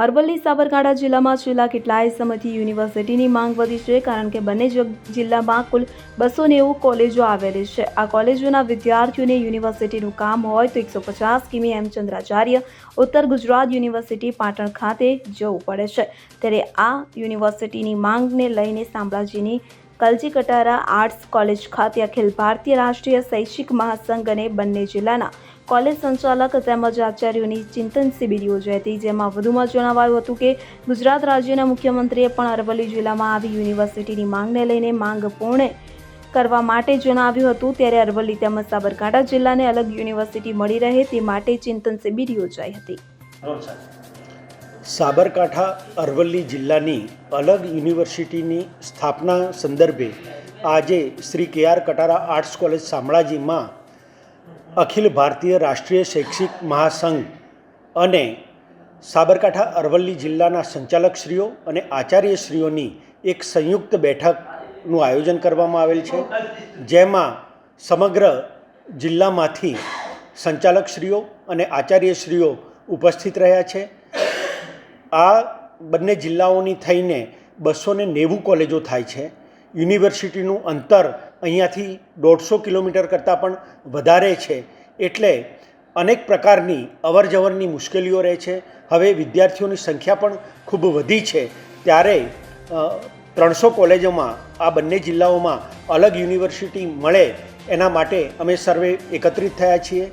અરવલ્લી સાબરકાંઠા જિલ્લામાં છેલ્લા કેટલાય સમયથી યુનિવર્સિટીની માંગ વધી છે કારણ કે બંને જિલ્લામાં કુલ બસો નેવું કોલેજો આવેલી છે. આ કોલેજોના વિદ્યાર્થીઓને યુનિવર્સિટીનું કામ હોય તો એકસો પચાસ કિમી હેમચંદ્રાચાર્ય ઉત્તર ગુજરાત યુનિવર્સિટી પાટણ ખાતે જવું પડે છે. ત્યારે આ યુનિવર્સિટીની માંગને લઈને શામળાજીની કલજી કટારા આર્ટ્સ કોલેજ ખાતે અખિલ ભારતીય રાષ્ટ્રીય શૈક્ષિક મહાસંઘ અને બંને જિલ્લાના કોલેજ સંચાલક તેમજ આચાર્યોની ચિંતન શિબિર યોજાઈ હતી. જેમાં વધુમાં જણાવાયું હતું કે, ગુજરાત રાજ્યના મુખ્યમંત્રીએ પણ અરવલ્લી જિલ્લામાં આવી યુનિવર્સિટીની માંગને લઈને માંગ પૂર્ણ કરવા માટે જણાવ્યું હતું. ત્યારે અરવલ્લી તેમજ સાબરકાંઠા જિલ્લાને અલગ યુનિવર્સિટી મળી રહે તે માટે ચિંતન શિબિર યોજાઈ હતી. સાબરકાંઠા અરવલ્લી જિલ્લાની અલગ યુનિવર્સિટીની સ્થાપના સંદર્ભે આજે Shri K R Katara arts college શામળાજીમાં Akhil Bharatiya રાષ્ટ્રીય શૈક્ષિક મહાસંઘ અને સાબરકાંઠા અરવલ્લી જિલ્લાના સંચાલકશ્રીઓ અને આચાર્યશ્રીઓની એક સંયુક્ત બેઠકનું આયોજન કરવામાં આવેલ છે, જેમાં સમગ્ર જિલ્લામાંથી સંચાલકશ્રીઓ અને આચાર્યશ્રીઓ ઉપસ્થિત રહ્યા છે. આ બંને જિલ્લાઓની થઈને બસો નેવું કોલેજો થાય છે. યુનિવર્સિટીનું અંતર અહીંયાથી દોઢસો કિલોમીટર કરતાં પણ વધારે છે. એટલે અનેક પ્રકારની અવરજવરની મુશ્કેલીઓ રહે છે. હવે વિદ્યાર્થીઓની સંખ્યા પણ ખૂબ વધી છે. ત્યારે ત્રણસો કોલેજોમાં આ બંને જિલ્લાઓમાં અલગ યુનિવર્સિટી મળે એના માટે અમે સર્વે એકત્રિત થયા છીએ.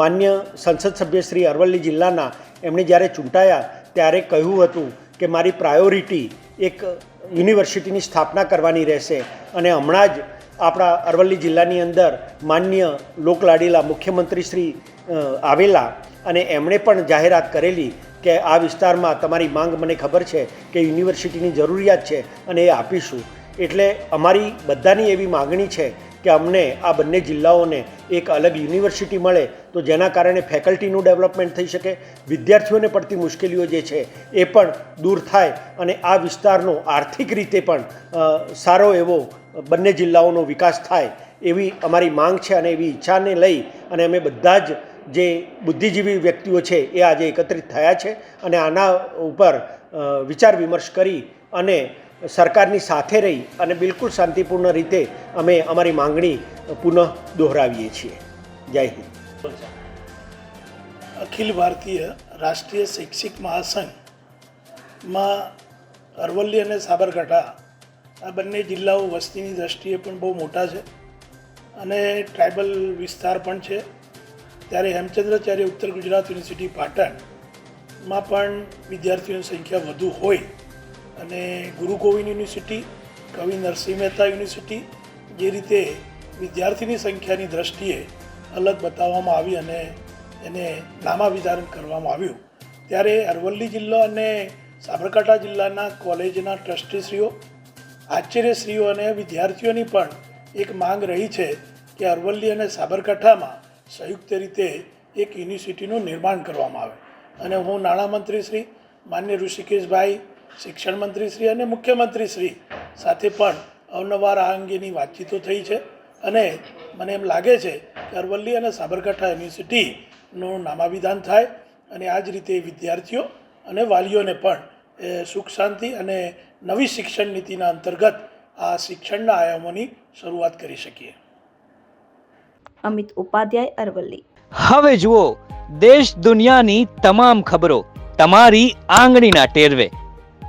માન્ય સંસદ સભ્ય શ્રી અરવલ્લી જિલ્લાના એમણે જ્યારે ચૂંટાયા ત્યારે કહ્યું હતું કે મારી પ્રાયોરિટી એક યુનિવર્સિટીની સ્થાપના કરવાની રહેશે અને હમણાં જ આપણા અરવલ્લી જિલ્લાની અંદર માન્ય લોકલાડીલા મુખ્યમંત્રી શ્રી આવેલા અને એમણે પણ જાહેરાત કરેલી કે આ વિસ્તારમાં તમારી માંગ મને ખબર છે કે યુનિવર્સિટીની જરૂરિયાત છે અને એ આપીશું. એટલે અમારી બધાની એવી માગણી છે કે અમને આ બંને જિલ્લાઓને એક અલગ યુનિવર્સિટી મળે તો જેના કારણે ફેકલ્ટીનું ડેવલપમેન્ટ થઈ શકે. વિદ્યાર્થીઓને પડતી મુશ્કેલીઓ જે છે એ પણ દૂર થાય અને આ વિસ્તારનો આર્થિક રીતે પણ સારો એવો બંને જિલ્લાઓનો વિકાસ થાય એવી અમારી માંગ છે અને એવી ઈચ્છાને લઈ અને અમે બધા જ જે બુદ્ધિજીવી વ્યક્તિઓ છે એ આજે એકત્રિત થયા છે અને આના ઉપર વિચાર વિમર્શ કરી અને સરકારની સાથે રહી અને બિલકુલ શાંતિપૂર્ણ રીતે અમે અમારી માંગણી પુનઃ દોહરાવીએ છીએ. જય હિન્દ. અખિલ ભારતીય રાષ્ટ્રીય શૈક્ષિક મહાસંઘમાં અરવલ્લી અને સાબરકાંઠા, આ બંને જિલ્લાઓ વસ્તીની દ્રષ્ટિએ પણ બહુ મોટા છે અને ટ્રાઇબલ વિસ્તાર પણ છે. ત્યારે હેમચંદ્રાચાર્ય ઉત્તર ગુજરાત યુનિવર્સિટી પાટણમાં પણ વિદ્યાર્થીઓની સંખ્યા વધુ હોય અને ગુરુ ગોવિંદ યુનિવર્સિટી, કવિ નરસિંહ મહેતા યુનિવર્સિટી જે રીતે વિદ્યાર્થીની સંખ્યાની દ્રષ્ટિએ અલગ બતાવવામાં આવી અને એને નામાભિધારણ કરવામાં આવ્યું. ત્યારે અરવલ્લી જિલ્લો અને સાબરકાંઠા જિલ્લાના કોલેજના ટ્રસ્ટીશ્રીઓ, આચાર્યશ્રીઓ અને વિદ્યાર્થીઓની પણ એક માંગ રહી છે કે અરવલ્લી અને સાબરકાંઠામાં સંયુક્ત રીતે એક યુનિવર્સિટીનું નિર્માણ કરવામાં આવે. અને હું નાણામંત્રી શ્રી માન્ય ઋષિકેશભાઈ શિક્ષણ મંત્રી શ્રી અને મુખ્યમંત્રી શ્રી સાથે પણ અવનવાર આ અંગેની વાતચીતો થઈ છે અને મને એમ લાગે છે કે અરવલ્લી અને સાબરકાંઠા યુનિવર્સિટીનું નામાભિધાન થાય અને આ જ રીતે વિદ્યાર્થીઓ અને વાલીઓને પણ એ સુખ શાંતિ અને નવી શિક્ષણ નીતિના અંતર્ગત આ શિક્ષણના આયામોની શરૂઆત કરી શકીએ. અમિત ઉપાધ્યાય અરવલ્લી. હવે જુઓ દેશ દુનિયાની તમામ ખબરો તમારી આંગળીના ટેરવે.